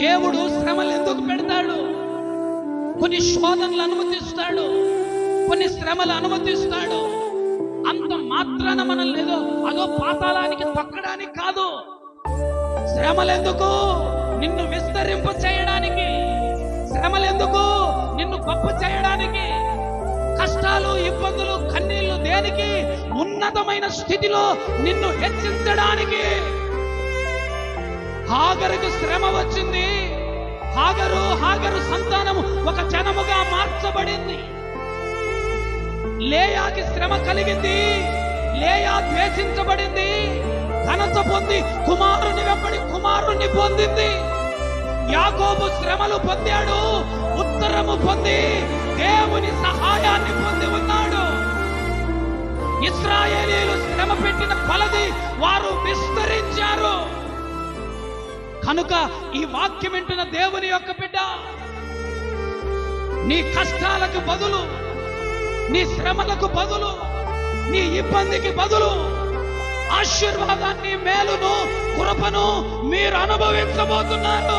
దేవుడు శ్రమలు ఎందుకు పెడతాడు? కొన్ని శోధనలు అనుమతిస్తాడు కొన్ని శ్రమలు అనుమతిస్తాడు. అంత మాత్రాన మనల్ని ఏదో అదో పాతాళానికి తొక్కడానికి కాదు. శ్రమలెందుకు? నిన్ను విస్తరింప చేయడానికి. శ్రమలెందుకు? నిన్ను గొప్ప చేయడానికి. కష్టాలు ఇబ్బందులు కన్నీళ్ళు దేనికి? ఉన్నతమైన స్థితిలో నిన్ను హెచ్చించడానికి. హాగరుకు శ్రమ వచ్చింది. హాగరు హాగరు సంతానము ఒక జనముగా మార్చబడింది. లేయాకి శ్రమ కలిగింది. లేయా ద్వేషించబడింది. ఘనత పొంది కుమారుని వెంబడి కుమారుణ్ణి పొందింది. యాకోబు శ్రమలు పొందాడు. ఉత్తరము పొంది దేవుని సహాయాన్ని పొంది ఉన్నాడు. ఇస్రాయేలీలు శ్రమ కనుక ఈ వాక్యం వింటున్న దేవుని యొక్క బిడ్డ నీ కష్టాలకు బదులు నీ శ్రమలకు బదులు నీ ఇబ్బందికి బదులు ఆశీర్వాదాన్ని మేలును కృపను మీరు అనుభవించబోతున్నారు.